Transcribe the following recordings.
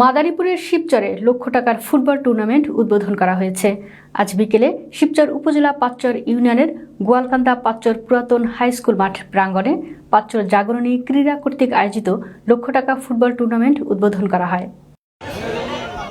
মাদারীপুরের শিবচরে লক্ষ টাকার ফুটবল টুর্নামেন্ট উদ্বোধন করা হয়েছে। আজ বিকেলে শিবচর উপজেলা পাঁচচর ইউনিয়নের গোয়ালকান্দা পাঁচচর পুরাতন হাই স্কুল মাঠ প্রাঙ্গণে পাচ্চর জাগরণী ক্রীড়া কর্তৃক আয়োজিত লক্ষ টাকা ফুটবল টুর্নামেন্ট উদ্বোধন করা হয়।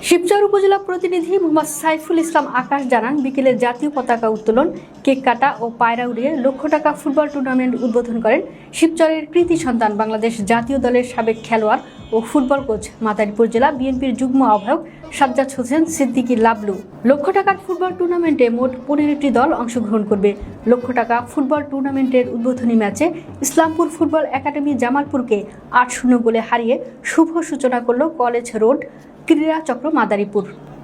শিবচর উপজেলা প্রতিনিধি মোহাম্মদ সাইফুল ইসলাম আকাশ জানান, বিকেলে জাতীয় পতাকা উত্তোলন, কেক কাটা ও পায়রা উড়িয়ে লক্ষ টাকা ফুটবল টুর্নামেন্ট উদ্বোধন করেন শিবচরের কৃতি সন্তান বাংলাদেশ জাতীয় দলের সাবেক খেলোয়াড় ও ফুটবল কোচ মাদারীপুর জেলা বিএনপির যুগ্ম আহ্বায়ক সাজ্জাদ হোসেন সিদ্দিকী লাবলু। লক্ষ টাকার ফুটবল টুর্নামেন্টে মোট পনেরোটি দল অংশগ্রহণ করবে। লক্ষ টাকা ফুটবল টুর্নামেন্টের উদ্বোধনী ম্যাচে ইসলামপুর ফুটবল একাডেমি জামালপুরকে আট শূন্য গোলে হারিয়ে শুভ সূচনা করল কলেজ রোড ক্রীড়া চক্র মাদারীপুর।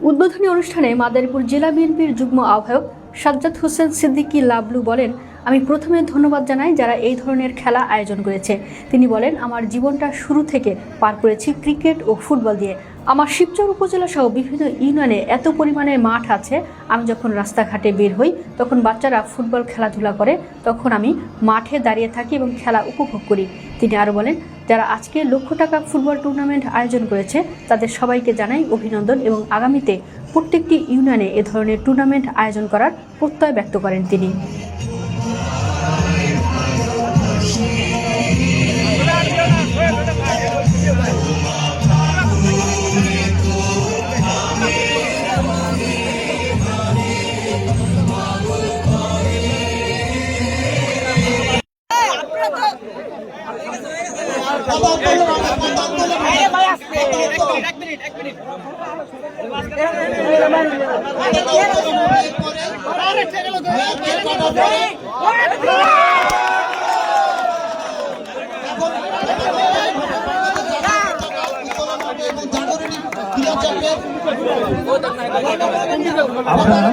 উদ্বোধনী অনুষ্ঠানে মাদারীপুর জেলা বিএনপির যুগ্ম আহ্বায়ক সাজ্জাদ হোসেন সিদ্দিকী লাবলু বলেন আমি প্রথমে ধন্যবাদ জানাই যারা এই ধরনের খেলা আয়োজন করেছে। তিনি বলেন, আমার জীবনটা শুরু থেকে পার করেছি ক্রিকেট ও ফুটবল দিয়ে। আমার শিবচর উপজেলা সহ বিভিন্ন ইউনিয়নে এত পরিমাণে মাঠ আছে। আমি যখন রাস্তাঘাটে বের হই, তখন বাচ্চারা ফুটবল খেলাধুলা করে। তখন আমি মাঠে দাঁড়িয়ে থাকি এবং খেলা উপভোগ করি। তিনি আরও বলেন, যারা আজকে লক্ষ টাকা ফুটবল টুর্নামেন্ট আয়োজন করেছে, তাদের সবাইকে জানাই অভিনন্দন এবং আগামীতে প্রত্যেকটি ইউনিয়নে এ ধরনের টুর্নামেন্ট আয়োজন করার প্রত্যয় ব্যক্ত করেন তিনি। আপনারা?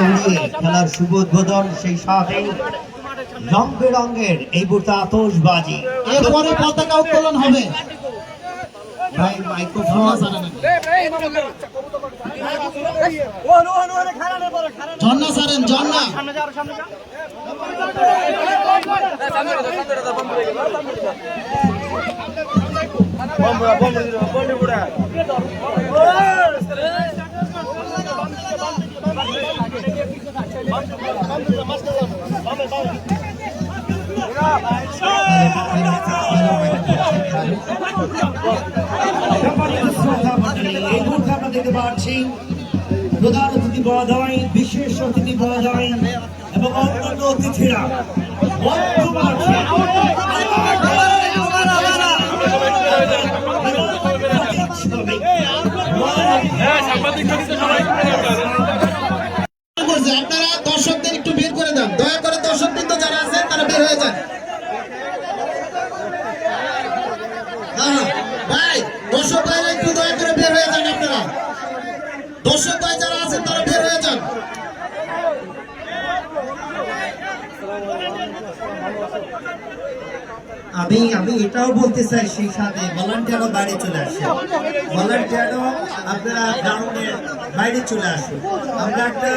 উড়িয়ে খেলার শুভ উদ্বোধন সেই সাথে রং বেরঙের এই মুহূর্তে আতশবাজি। এরপরে পতাকা উত্তোলন হবে। ভাই মাইক্রোফোন ঝর্ণা সারেন ঝর্ণা এই মুহূর্তে আমরা দেখতে পাচ্ছি প্রধান অতিথি মহোদয় বিশেষ অতিথি এবং অন্যান্য আমি আমি এটাও বলতে চাই সেই সাথে ভলান্টিয়ারও বাইরে চলে আসে। ভলান্টিয়ারও আপনারা গ্রাউন্ডের বাইরে চলে আসুন। আমরা একটা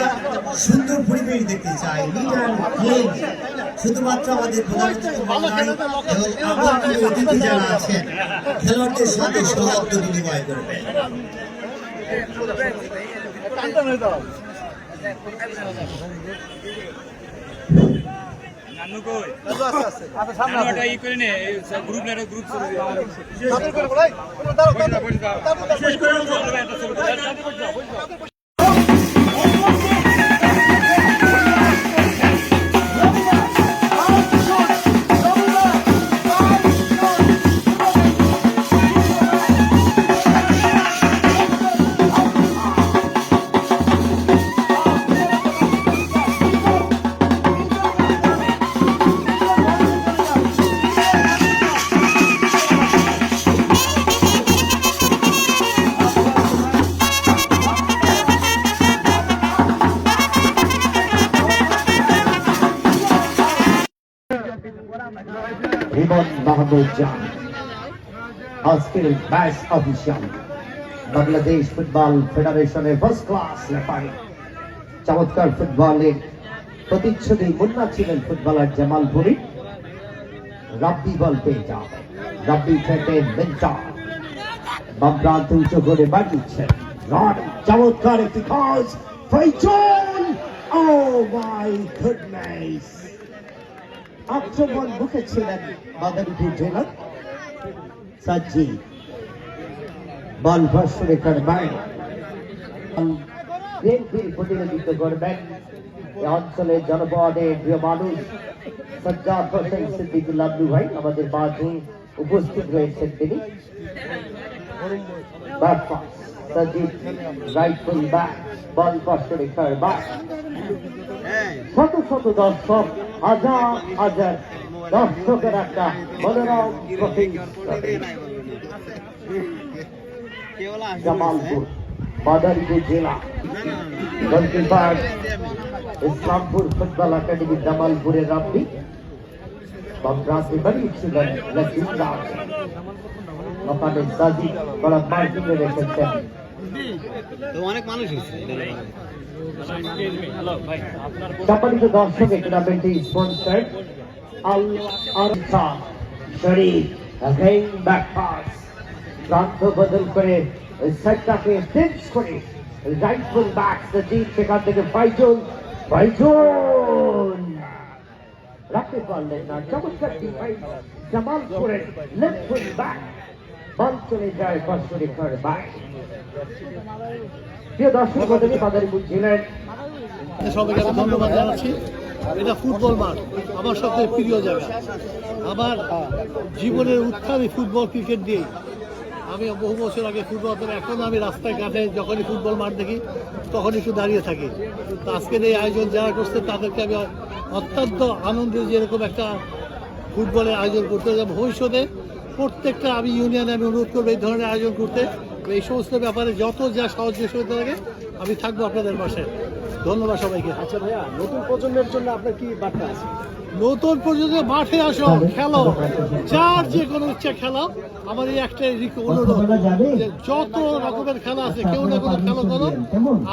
সুন্দর পরিবেশ দেখতে চাই। শুধুমাত্র আমাদের প্রধান অতিথি যারা আছেন, খেলোয়াড়দের সাথে সৌহার্দ্য বিনিময় করবেন নানু কই নানু ওটা ই করে নে গ্রুপ লেটার গ্রুপ শেষ করে রিমন মাহমুদ জান, আজকের ম্যাচ অফিসিয়াল, বাংলাদেশ ফুটবল ফেডারেশনের ফার্স্ট ক্লাস রেফারি চমৎকার ফুটবলের প্রতিচ্ছবি মুন্না ছিলেন ফুটবলার জামালপুরি রাব্বি বল পেয়ে যাবে রাব্বি থেকে মিন্টা বামপ্রান্ত উঁচু করে বাড়িয়েছেন রড চমৎকার একটি কজ ফৈচন ও মাই গুডনেস আক্রমণ মুখে ছিলেন মাদারীপুর জেলার সাজ্জি বল বাইরে বিএনপির প্রতিনিধিত্ব করবেন অঞ্চলের জনপদের প্রিয় মানুষ সজ্জাদ হোসেন সিদ্দিকুল আব্দু ভাই। আমাদের মাঝে উপস্থিত রয়েছেন তিনি। রাইফল ব্যাট শত শত দর্শক হাজার হাজার দর্শকের একটা প্রতিশ্রুতি জামালপুর, মাদারীপুর জেলা গোলকিপার ইসলামপুর ফুটবল একাডেমি, জামালপুরের রাব্বি বামরাতে বানিয়েছিলেন লক্ষ্মী দাস ওখানে বড় রেখেছেন। অনেক মানুষ হয়েছে। সম্মানিত দর্শক এই টুর্নামেন্টে sponsor Al Arsa Sharif again back pass প্রান্ত বদল করে সেটটাকে ফিক্স করে রাইট ফুল ব্যাক সচিন সেখান থেকে ফাইজুল ফাইজুল রাখতে পারলেন না, চমৎকার ডিফাইন লেফট যায় ফসরেখার ব্যাক সবাইকে ধন্যবাদ জানাচ্ছি। এটা ফুটবল মাঠ, আমার সবথেকে প্রিয় জায়গা। আমার জীবনের উত্থান ফুটবল ক্রিকেট দিয়েই। আমি বহু বছর আগে ফুটবল এখন আমি রাস্তায় ঘাটে যখনই ফুটবল মাঠ দেখি তখন একটু দাঁড়িয়ে থাকি। তো আজকের এই আয়োজন যারা করছে, তাদেরকে আমি অত্যন্ত আনন্দ যেরকম একটা ফুটবলের আয়োজন করতে ভবিষ্যতে প্রত্যেকটা আমি ইউনিয়নে আমি অনুরোধ করব এই ধরনের আয়োজন করতে। এই সমস্ত ব্যাপারে যত যা সাহায্য সহযোগিতা লাগে আমি থাকব আপনাদের পাশে। ধন্যবাদ সবাইকে। আচ্ছা ভাইয়া নতুন প্রজন্মের জন্য আপনার কি বার্তা আছে? নতুন প্রজন্মের মাঠে আসো খেলো। যার যে কোনো ইচ্ছা খেলো আমার এই একটাই অনুরোধ যত রকমের খেলা আছে কেউ না কোনো খেলা করো।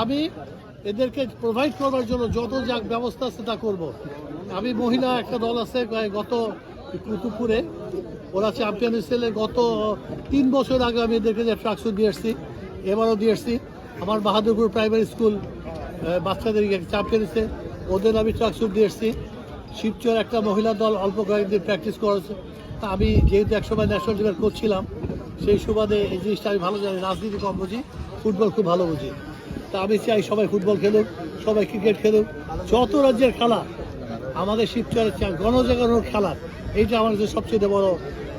আমি এদেরকে প্রোভাইড করবার জন্য যত যা ব্যবস্থা আছে তা করব। আমি মহিলা একটা দল আছে গত কুতুবপুরে ওরা চ্যাম্পিয়ন ছেলে। গত তিন বছর আগে আমি এদেরকে যে ট্রাকসুট দিয়ে এসেছি, এবারও দিয়ে এসেছি। আমার বাহাদুরপুর প্রাইমারি স্কুল বাচ্চাদের চ্যাম্পিয়ন এসেছে ওদের আমি ট্রাকসুট দিয়ে এসেছি। শিবচর একটা মহিলা দল অল্প কয়েকদিন প্র্যাকটিস করেছে। তা আমি যেহেতু একসময় ন্যাশনাল টিমের কোচ ছিলাম, সেই সুবাদে এই জিনিসটা আমি ভালো জানি, রাজনীতি কম বুঝি ফুটবল খুব ভালো বুঝি। তা আমি চাই সবাই ফুটবল খেলুক, সবাই ক্রিকেট খেলুক। যত রাজ্যের খেলা, আমাদের শিবচরের গণজাগরণের খেলা এইটা আমার কাছে সবচেয়ে বড়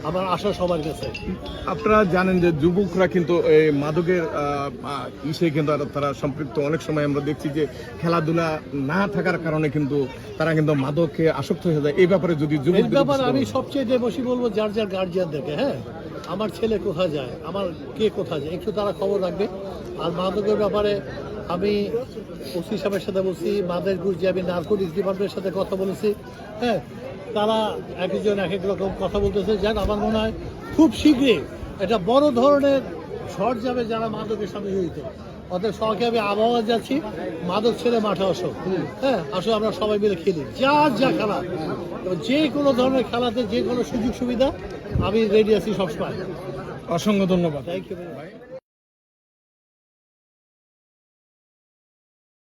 আমার আশা সবার কাছে। আপনারা জানেন যে যুবকরা কিন্তু এই মাদকের ইসে কিন্তু তারা- সম্পৃক্ত। অনেক সময় আমরা দেখছি যে খেলাধুলা না থাকার কারণে কিন্তু তারা কিন্তু মাদকে আসক্ত হয়ে যায়। এই ব্যাপারে যদি যুবকদের ব্যাপারে আমি সবচেয়ে যে বেশি বলব যার যার গার্জিয়ানদেরকে হ্যাঁ? আমার ছেলে কোথায় যায়? আমার কে কোথায় যায়? একটু তারা খবর রাখবে। আর মাদকের ব্যাপারে আমি ওসি সাহেবের সাথে বলছি মাদের গুরজি আমি নার্কোটিক্স ডিপার্টমেন্টের সাথে কথা বলেছি হ্যাঁ? তারা এক একজন এক এক রকম কথা বলতেছে। যান আমার মনে হয় খুব শীঘ্রই এটা বড় ধরনের ঝড় যাবে যারা মাদকের সাথে জড়িত। অর্থাৎ সবাইকে আমি আবহাওয়া যাচ্ছি মাদক ছেড়ে মাঠে আসো। হ্যাঁ আসো আমরা সবাই মিলে খেলি। যার যা খেলা যে কোনো ধরনের খেলাতে যে কোনো সুযোগ সুবিধা আমি রেডি আছি সবসময়। অসংখ্য ধন্যবাদ। Thank you